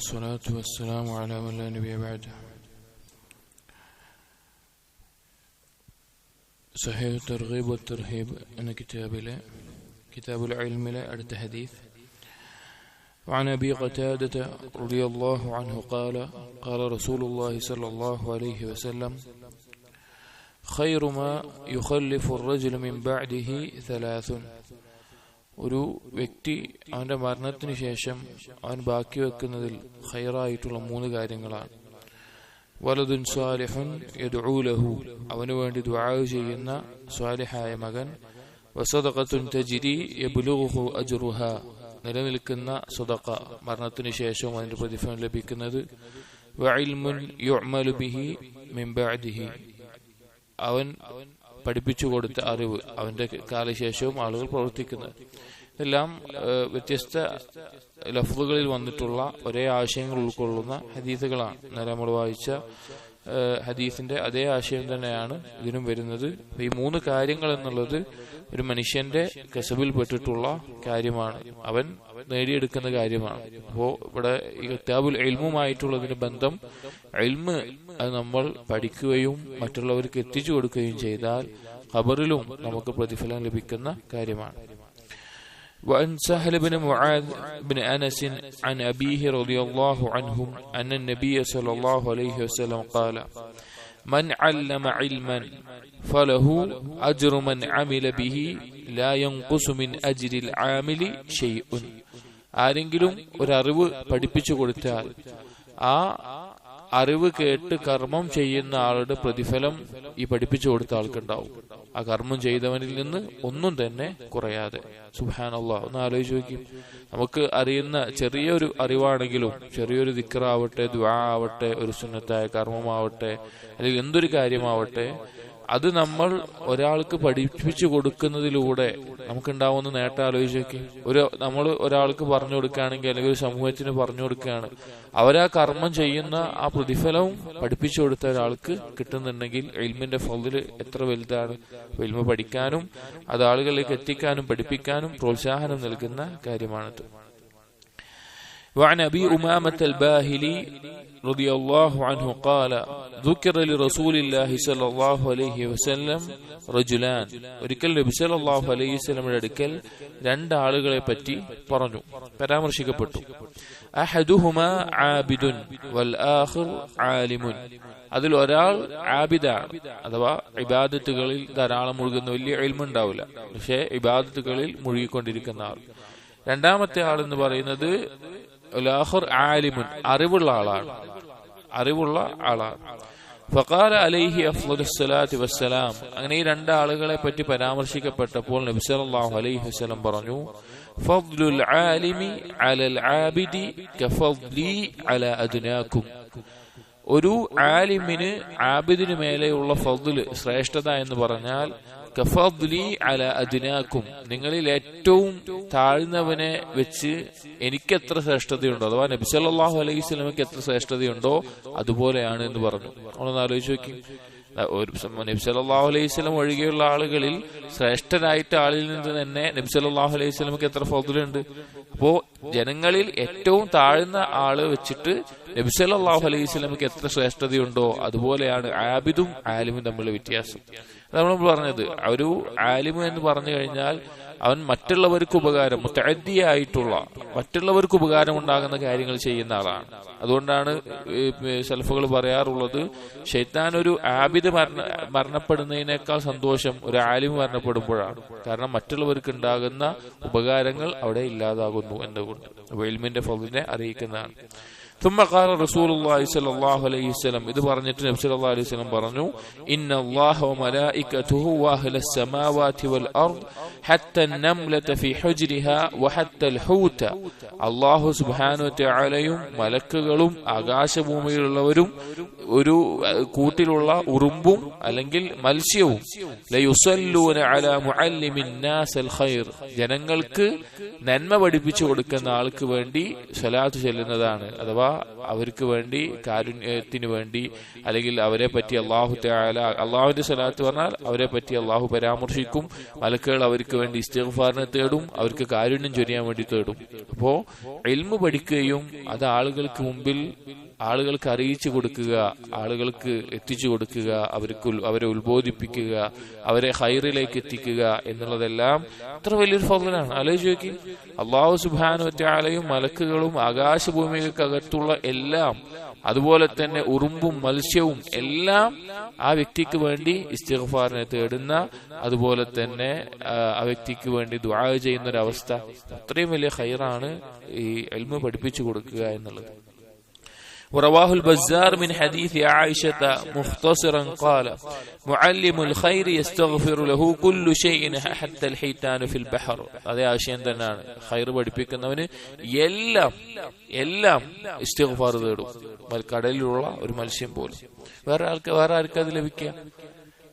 والصلاة والسلام على من لا نبي بعده. صحيح الترغيب والترهيب أنا كتاب له كتاب العلم له حديث. وعن أبي قتادة رضي الله عنه قال قال رسول الله صلى الله عليه وسلم خير ما يخلف الرجل من بعده ثلاث ഒരു വ്യക്തി അവന്റെ മരണത്തിന് ശേഷം അവൻ ബാക്കി വെക്കുന്നതിൽ ഹൈറായിട്ടുള്ള മൂന്ന് കാര്യങ്ങളാണ്. വലതുൻ സ്വാലിഹൻ യദ്ഊലഹു അവനു വേണ്ടി ദുആ ചെയ്യുന്ന സ്വാലിഹായ മകൻ. വസദഖത്തുൻ തജിരി അജ്റുഹ. നിലനിൽക്കുന്ന സ്വതക്ക മരണത്തിന് ശേഷവും അതിന്റെ പ്രതിഫലം ലഭിക്കുന്നത്. വഇൽമുൻ ബിഹി മിൻ അവൻ പഠിപ്പിച്ചു കൊടുത്ത അറിവ് അവന്റെ കാലശേഷവും ആളുകൾ പ്രവർത്തിക്കുന്നത്. ഇതെല്ലാം വ്യത്യസ്ത ലഫ്ലുകളിൽ വന്നിട്ടുള്ള ഒരേ ആശയങ്ങൾ ഉൾക്കൊള്ളുന്ന ഹദീസുകളാണ്. നേരെ നമ്മൾ വായിച്ച ഹദീസിന്റെ അതേ ആശയം തന്നെയാണ് ഇതിനും വരുന്നത്. ഈ മൂന്ന് കാര്യങ്ങൾ എന്നുള്ളത് ഒരു മനുഷ്യന്റെ കസബിൽ പെട്ടിട്ടുള്ള കാര്യമാണ്. അവൻ നേടിയെടുക്കുന്ന കാര്യമാണ്. അപ്പോ ഇവിടെ ഈ കിതാബുൽ എൽമുമായിട്ടുള്ളതിന് ബന്ധം എൽമ് അത് നമ്മൾ പഠിക്കുകയും മറ്റുള്ളവർക്ക് എത്തിച്ചു കൊടുക്കുകയും ചെയ്താൽ ഖബറിലും നമുക്ക് പ്രതിഫലം ലഭിക്കുന്ന കാര്യമാണ്. وعن سهل بن معاذ بن أنس عن أبيه رضي الله عنهم أن النبي صلى الله عليه وسلم قال من علم علما فله أجر من عمل به لا ينقص من أجر العامل شيء ആരെങ്കിലും ഒരറിവ് പഠിപ്പിച്ചു കൊടുത്താൽ ആ അറിവ് കേട്ട് കർമ്മം ചെയ്യുന്ന ആളുടെ പ്രതിഫലം ഈ പഠിപ്പിച്ചു കൊടുത്ത ആൾക്കുണ്ടാവും ആ കർമ്മം ചെയ്തവനിൽ നിന്ന് ഒന്നും തന്നെ കുറയാതെ. സുഹാനല്ല ഒന്ന് ആലോചിച്ച് നോക്കും. നമുക്ക് അറിയുന്ന ചെറിയൊരു അറിവാണെങ്കിലും ചെറിയൊരു ദിക്കറാവട്ടെ ദ്വാ ആവട്ടെ ഒരു സുന്നത്തായ കർമ്മമാവട്ടെ അല്ലെങ്കിൽ എന്തൊരു കാര്യമാവട്ടെ അത് നമ്മൾ ഒരാൾക്ക് പഠിപ്പിച്ചു കൊടുക്കുന്നതിലൂടെ നമുക്കുണ്ടാവുന്ന നേട്ടം ആലോചിച്ചൊക്കെ. ഒരു നമ്മൾ ഒരാൾക്ക് പറഞ്ഞു കൊടുക്കുകയാണെങ്കിൽ അല്ലെങ്കിൽ ഒരു സമൂഹത്തിന് പറഞ്ഞു കൊടുക്കുകയാണ്. അവരാ കർമ്മം ചെയ്യുന്ന ആ പ്രതിഫലവും പഠിപ്പിച്ചു കൊടുത്ത ഒരാൾക്ക് കിട്ടുന്നുണ്ടെങ്കിൽ എൽമിന്റെ ഫതിൽ എത്ര വലുതാണ്. എൽമ പഠിക്കാനും അത് ആളുകളിലേക്ക് എത്തിക്കാനും പഠിപ്പിക്കാനും പ്രോത്സാഹനം നൽകുന്ന കാര്യമാണിത്. وعن ابي امامه الباهلي رضي الله عنه قال ذكر لرسول الله صلى الله عليه وسلم رجلان ഒരിക്കൽ നബി സല്ലല്ലാഹു അലൈഹി വസല്ലമയുടെ അടുക്കൽ രണ്ട് ആളുകളെ പറ്റി പറഞ്ഞു പരാമർശിക്കപ്പെട്ടു അഹദുഹുമ ആബിദുൻ വൽ ആഖിർ ആലിമുൻ അതിൽ ഒരാൾ ആബിദാണ് അഥവാ ഇബാദത്തുകളിൽ ധാരാളം മുഴുകുന്ന വലിയ എൽമുണ്ടാവില്ല പക്ഷേ ഇബാദത്തുകളിൽ മുഴുകിക്കൊണ്ടിരിക്കുന്ന ആൾ രണ്ടാമത്തെ ആൾ എന്ന് പറയുന്നത് ലാഹർ ആലിമുൻ അറിവുള്ള ആളാണ്. അറിവുള്ള ആളാണ്. ഫഖാല അലൈഹി അഫ്ലുസ്സലാത്തി വസ്സലാം. അങ്ങനെ ഈ രണ്ട് ആളുകളെ പറ്റി പരാമർശിക്കപ്പെട്ടപ്പോൾ നബി സല്ലല്ലാഹു അലൈഹി വസല്ലം പറഞ്ഞു ഫദ്ലുൽ ആലിമി അലൽ ആബിദി കഫദ്ലി അല അദ്നാകും ഒരു ആലിമിന് ആബിദിന് മേലെയുള്ള ഫദ്ല് ശ്രേഷ്ഠത എന്ന് പറഞ്ഞാൽ കഫദ്ലി അല അദ്നാക്കും നിങ്ങളിൽ ഏറ്റവും താഴ്ന്നവനെ വെച്ച് എനിക്ക് എത്ര ശ്രേഷ്ഠതയുണ്ടോ? അഥവാ നബി സല്ലല്ലാഹു അലൈഹി സ്വലമയ്ക്ക് എത്ര ശ്രേഷ്ഠതയുണ്ടോ? അതുപോലെയാണ് എന്ന് പറഞ്ഞു. നമ്മളൊന്ന് ആലോചിച്ച് നോക്കി. ഒരു നബി സല്ലല്ലാഹു അലൈഹി സ്വലം ഒഴികെയുള്ള ആളുകളിൽ ശ്രേഷ്ഠനായിട്ട് ആളിൽ നിന്ന് തന്നെ നബി സല്ലല്ലാഹു അലൈഹി സ്വലമക്ക് എത്ര ഫضലുണ്ട് അപ്പോ ജനങ്ങളിൽ ഏറ്റവും താഴ്ന്ന ആൾ വെച്ചിട്ട് നബി സല്ലല്ലാഹു അലൈഹി സ്വലമക്ക് എത്ര ശ്രേഷ്ഠതയുണ്ടോ? അതുപോലെയാണ് ആബിദും ആലിമും തമ്മിലുള്ള വ്യത്യാസം. നമ്മൾ പറഞ്ഞത്. ഒരു ആലിമ് എന്ന് പറഞ്ഞു കഴിഞ്ഞാൽ അവൻ മറ്റുള്ളവർക്ക് ഉപകാരം മുത്തഅദ്ദിയായിട്ടുള്ള മറ്റുള്ളവർക്ക് ഉപകാരം ഉണ്ടാകുന്ന കാര്യങ്ങൾ ചെയ്യുന്ന ആളാണ്. അതുകൊണ്ടാണ് സെൽഫുകൾ പറയാറുള്ളത് ഷെയ്ത്താൻ ഒരു ആബിദ് മരണ മരണപ്പെടുന്നതിനേക്കാൾ സന്തോഷം ഒരു ആലിമ് മരണപ്പെടുമ്പോഴാണ്. കാരണം മറ്റുള്ളവർക്ക് ഉണ്ടാകുന്ന ഉപകാരങ്ങൾ അവിടെ ഇല്ലാതാകുന്നു എന്നുകൊണ്ട് വെൽമിന്റെ ഫലിനെ അറിയിക്കുന്നതാണ്. തുമ്മക്കാല റസൂൽ അള്ളാഹി സലാഹു അലൈഹി വസ്ലം ഇത് പറഞ്ഞിട്ട് നബി സല്ലാ അലൈഹി വസ്ലം പറഞ്ഞു ഇന്ന അള്ളാഹു മലായിക്കതുഹു വൽ അർദ് ഹത്ത നംലത ഫി ഹുജ്രിഹ വഹത്ത ഹൂത. അള്ളാഹു സുബ്ഹാനഹു തആലയും മലക്കുകളും ആകാശഭൂമിയിലുള്ളവരും ഒരു കൂട്ടിലുള്ള ഉറുമ്പും അല്ലെങ്കിൽ മത്സ്യവും. ലയുസല്ലൂന അലാ മുഅല്ലിമിൻ നാസൽ ഖൈർ. ജനങ്ങൾക്ക് നന്മ പഠിപ്പിച്ചു കൊടുക്കുന്ന ആൾക്ക് വേണ്ടി സ്വലാത്ത് ചെല്ലുന്നതാണ്. അഥവാ അവർക്ക് വേണ്ടി കാരുണ്യത്തിന് വേണ്ടി അല്ലെങ്കിൽ അവരെ പറ്റി അള്ളാഹു തആല അള്ളാഹുവിന്റെ സ്വലാത്ത് പറഞ്ഞാൽ അവരെ പറ്റി അള്ളാഹു പരാമർശിക്കും. മലക്കുകൾ അവർക്ക് വേണ്ടി ഇസ്തിഗ്ഫാറിനെ തേടും അവർക്ക് കാരുണ്യം ചൊരിയാൻ വേണ്ടി തേടും. അപ്പോ എൽമു പഠിക്കുകയും അത് ആളുകൾക്ക് മുമ്പിൽ ആളുകൾക്ക് അറിയിച്ചു കൊടുക്കുക ആളുകൾക്ക് എത്തിച്ചു കൊടുക്കുക അവർക്ക് അവരെ ഉത്ബോധിപ്പിക്കുക അവരെ ഹൈറിലേക്ക് എത്തിക്കുക എന്നുള്ളതെല്ലാം ഇത്ര വലിയൊരു ഫضലാണ് ആലോചിച്ച് നോക്കി. അള്ളാഹു സുബാനുവറ്റാലയും മലക്കുകളും ആകാശഭൂമികൾക്കകത്തുള്ള എല്ലാം അതുപോലെ തന്നെ ഉറുമ്പും മത്സ്യവും എല്ലാം ആ വ്യക്തിക്ക് വേണ്ടി ഇസ്തിഗ്ഫാറിനെ തേടുന്ന അതുപോലെ തന്നെ ആ, വ്യക്തിക്ക് വേണ്ടി ദുആ ചെയ്യുന്ന ഒരു അവസ്ഥ അത്രയും വലിയ ഹൈറാണ് ഈ എൽമ പഠിപ്പിച്ചു കൊടുക്കുക എന്നുള്ളത്. ورواه البزار من حديث عائشة مختصرا قال معلم الخير يستغفر له كل شيء حتى الحيتان في البحر അതേ ആശയം തന്നെയാണ് ഖൈർ പഠിപ്പിക്കുന്നവന് എല്ലാം എല്ലാം ഇസ്തിഗ്ഫാർ തേടും മൽ- കടലിലുള്ള ഒരു മത്സ്യം പോലും വേറെ ആൾക്ക് വേറെ ആർക്കും അത് ലഭിക്കുക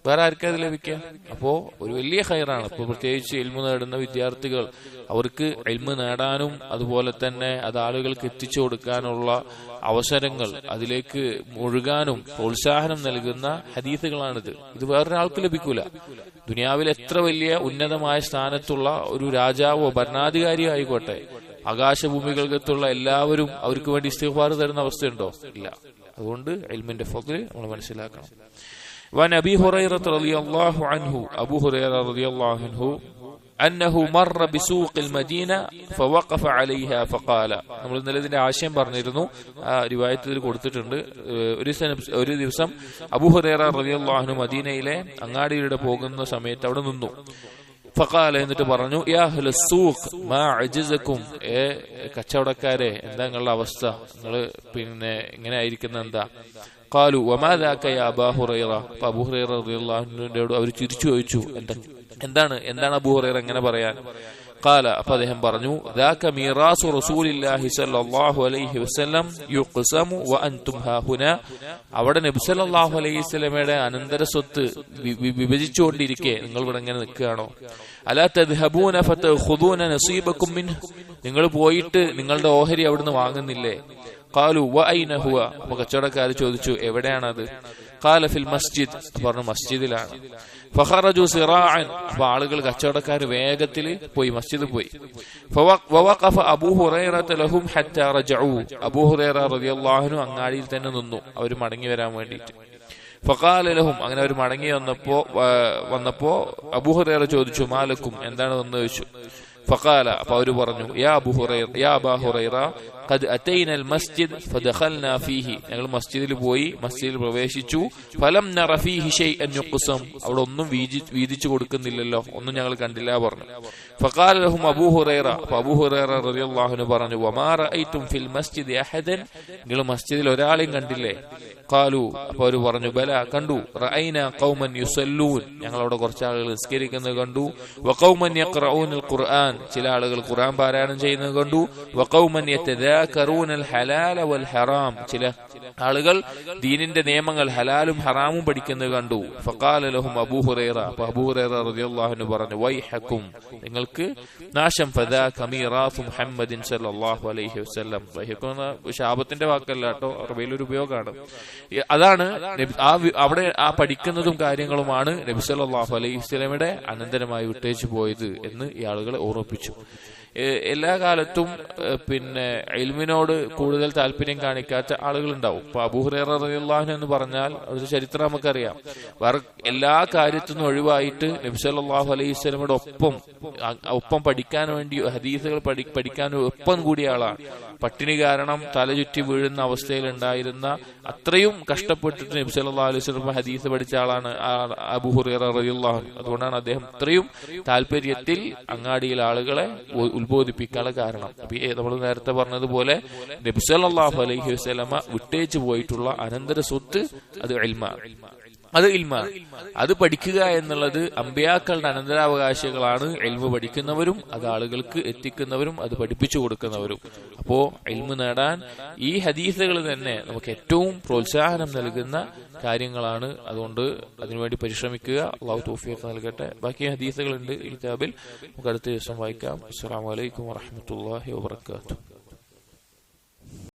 വേറെ ആർക്കും അത് ലഭിക്കുക? അപ്പോ ഒരു വലിയ ഹൈറാണ് ഇപ്പൊ പ്രത്യേകിച്ച് എൽമു നേടുന്ന വിദ്യാർത്ഥികൾ അവർക്ക് എൽമു നേടാനും അതുപോലെ തന്നെ അത് ആളുകൾക്ക് എത്തിച്ചു കൊടുക്കാനുള്ള അവസരങ്ങൾ അതിലേക്ക് മുഴുകാനും പ്രോത്സാഹനം നൽകുന്ന ഹദീസുകളാണിത്. ഇത് വേറൊരാൾക്ക് ലഭിക്കൂല. ദുനിയാവിൽ എത്ര വലിയ ഉന്നതമായ സ്ഥാനത്തുള്ള ഒരു രാജാവോ ഭരണാധികാരിയോ ആയിക്കോട്ടെ. ആകാശഭൂമികൾക്കത്തുള്ള എല്ലാവരും അവർക്ക് വേണ്ടി ഇസ്തിഗ്ഫാർ തരുന്ന അവസ്ഥയുണ്ടോ? ഇല്ല. അതുകൊണ്ട് എൽമിന്റെ ഫضل നമ്മൾ മനസ്സിലാക്കണം. وعن ابي هريره رضي الله عنه ابو هريره رضي الله عنه أنه مر بسوق المدينة فوقف عليها فقال നമ്മൾ ഇന്നലെ ഇതിന്റെ ആശയം പറഞ്ഞിരുന്നു ആ റിവായത്തിൽ കൊടുത്തിട്ടുണ്ട് ഏഹ് ഒരു ദിവസം ഒരു ദിവസം അബൂഹുറേറ റളിയല്ലാഹു മദീനയിലെ അങ്ങാടിയിലൂടെ പോകുന്ന സമയത്ത് അവിടെ നിന്നു ഫഖാല എന്നിട്ട് പറഞ്ഞു സൂഖ് മാ ഏ കച്ചവടക്കാരെ എന്താ നിങ്ങളുടെ അവസ്ഥ? നിങ്ങൾ പിന്നെ ഇങ്ങനെ ആയിരിക്കുന്ന എന്താ? കാലു വമാദാക്ക യാ അബാ ഹുറൈറ? അപ്പൊ അബൂ ഹുറൈറ റളിയല്ലാഹുവിനോട് അവർ ചിരിച്ചു ചോദിച്ചു എന്താ എന്താണ് എന്താണ് അബൂ ഹുറൈറ എങ്ങനെ പറയാൻ? قال അപ്പൊ അദ്ദേഹം പറഞ്ഞു ذاك ميراث رسول الله صلى الله عليه وسلم يقسم وانتم ها هنا. അവിടെ നബി സല്ലല്ലാഹു അലൈഹി വസല്ലമയുടെ അനന്തര സ്വത്ത് വിഭജിച്ചുകൊണ്ടിരിക്കെ. നിങ്ങൾ ഇവിടെ ഇങ്ങനെ നിൽക്കുകയാണോ? അലാ തദ്ഹബൂന ഫതഖുദൂന നസീബകും മിൻഹു. നിങ്ങൾ പോയിട്ട് നിങ്ങളുടെ ഓഹരി അവിടുന്ന് വാങ്ങുന്നില്ലേ? കാലു വ ഐന ഹുവ? അപ്പൊ കച്ചവടക്കാർ ചോദിച്ചു എവിടെയാണത്? കാല ഫിൽ മസ്ജിദ്. പറഞ്ഞു മസ്ജിദിലാണ്. ഫഹറജു സിറാഅൻ. അപ്പൊ ആളുകൾ കച്ചവടക്കാർ വേഗത്തിൽ പോയി മസ്ജിദിൽ പോയി. അബൂ ലഹും അബൂ ഹുറൈറ റളിയല്ലാഹു അൻഹു അങ്ങാടിയിൽ തന്നെ നിന്നു അവർ മടങ്ങി വരാൻ വേണ്ടിയിട്ട്. ഫഖാല ലഹും അങ്ങനെ അവർ മടങ്ങി വന്നപ്പോ വന്നപ്പോ അബൂ ഹുറൈറ ചോദിച്ചു മാലക്കും എന്താണ്? വന്ന് ചോദിച്ചു. ഫഖാല അപ്പൊ അവർ പറഞ്ഞു യാ അബൂ ഹുറൈറ യാ അബാ ഖദ് അറ്റൈന അൽ മസ്ജിദ് ഫദഖൽന ഫീഹി ഞങ്ങൾ മസ്ജിദിൽ പോയി മസ്ജിദിൽ പ്രവേശിച്ചു. ഫലം നറഫീഹി ഷൈഅൻ യുഖ്സം അവിടെ ഒന്നും വീതിച്ചു കൊടുക്കുന്നില്ലല്ലോ. ഒന്നും ഞങ്ങൾ കണ്ടില്ല പറഞ്ഞു. ഫഖാല ലഹും അബൂ ഹുറൈറ. അബൂ ഹുറൈറ റളിയല്ലാഹു അൻഹു പറഞ്ഞു വമാ റഅയ്തും ഫിൽ മസ്ജിദ് അഹദൻ? നിങ്ങൾ മസ്ജിദിൽ ഒരാളെയും കണ്ടില്ലേ? കാലു അപ്പൊ അവർ പറഞ്ഞു ബല കണ്ടു. റഅയ്ന ഖൗമൻ യുസല്ലൂൻ. ഞങ്ങൾ അവിടെ കുറച്ച് ആളുകൾ നിസ്കരിക്കുന്നത് കണ്ടു. വഖൗമൻ യഖ്റഊനൽ ഖുർആൻ. ചില ആളുകൾ ഖുർആൻ പാരായണം ചെയ്യുന്നത് കണ്ടു. വഖൗമൻ യതദാ യതദാകറൂനൽ ഹലാല വൽ ഹറാം ചില ആളുകൾ ദീനിന്റെ നിയമങ്ങൾ ഹലാലും ഹറാമും പഠിക്കുന്നത് കണ്ടു. ഫക്കാലും ലഹും അബൂ ഹുറൈറ. അപ്പൊ അബൂ ഹുറൈറ റളിയല്ലാഹു അൻഹു പറഞ്ഞു വൈഹക്കും നിങ്ങൾക്ക് നാശം. ഫദാ കമീറാത്ത് മുഹമ്മദിൻ സല്ലല്ലാഹു അലൈഹി വസല്ലം. വൈഹക്കും ശാപത്തിന്റെ വാക്കല്ല കേട്ടോ അറബിയിലൊരു ഉപയോഗമാണ്. അതാണ് ആ അവിടെ ആ പഠിക്കുന്നതും കാര്യങ്ങളുമാണ് നബി സല്ലല്ലാഹു അലൈഹി വസല്ലമയുടെ അനന്തരമായി വിട്ടേച്ചു പോയത് എന്ന് ഈ ആളുകളെ ഓർമ്മിപ്പിച്ചു. എല്ലാ കാലത്തും പിന്നെ എൽമിനോട് കൂടുതൽ താല്പര്യം കാണിക്കാത്ത ആളുകളുണ്ടാവും. ഇപ്പൊ അബൂഹുറേറ റളിയല്ലാഹു എന്ന് പറഞ്ഞാൽ ഒരു ചരിത്രം നമുക്കറിയാം. വേറെ എല്ലാ കാര്യത്തിൽ നിന്നും ഒഴിവായിട്ട് നബി സല്ലല്ലാഹു അലൈഹി വസല്ലമയുടെ ഒപ്പം ഒപ്പം പഠിക്കാൻ വേണ്ടി ഹദീസുകൾ പഠി പഠിക്കാൻ ഒപ്പം കൂടിയ ആളാണ്. പട്ടിണി കാരണം തലചുറ്റി വീഴുന്ന അവസ്ഥയിൽ ഉണ്ടായിരുന്ന അത്രയും കഷ്ടപ്പെട്ടിട്ട് നബി സല്ലല്ലാഹു അലൈഹി വസല്ലം ഹദീസ് പഠിച്ച ആളാണ് റളിയല്ലാഹു അതുകൊണ്ടാണ് അദ്ദേഹം ഇത്രയും താല്പര്യത്തിൽ അങ്ങാടിയിൽ ആളുകളെ ഉത്ബോധിപ്പിക്കാനുള്ള കാരണം. നമ്മൾ നേരത്തെ പറഞ്ഞതുപോലെ നബി സല്ലല്ലാഹു അലൈഹി വസ്ലമ വിട്ടേച്ചു പോയിട്ടുള്ള അനന്തര സ്വത്ത് അത് ഇൽമാണ് അത് ഇൽമ. അത് പഠിക്കുക എന്നുള്ളത് അമ്പിയാക്കളുടെ അനന്തരാവകാശികളാണ് എൽവ് പഠിക്കുന്നവരും അത് ആളുകൾക്ക് എത്തിക്കുന്നവരും അത് പഠിപ്പിച്ചു കൊടുക്കുന്നവരും. അപ്പോ ഇൽമു നേടാൻ ഈ ഹദീസുകൾ തന്നെ നമുക്ക് ഏറ്റവും പ്രോത്സാഹനം നൽകുന്ന കാര്യങ്ങളാണ്. അതുകൊണ്ട് അതിനുവേണ്ടി പരിശ്രമിക്കുക. അള്ളാഹു തോഫിയൊക്കെ നൽകട്ടെ. ബാക്കി ഹദീസുകളുണ്ട് ഈ കിതാബിൽ. നമുക്ക് അടുത്ത ദിവസം വായിക്കാം. അസ്സാം വലൈക്കും വാഹമത്തല്ലാഹി വാബർക്കാത്തു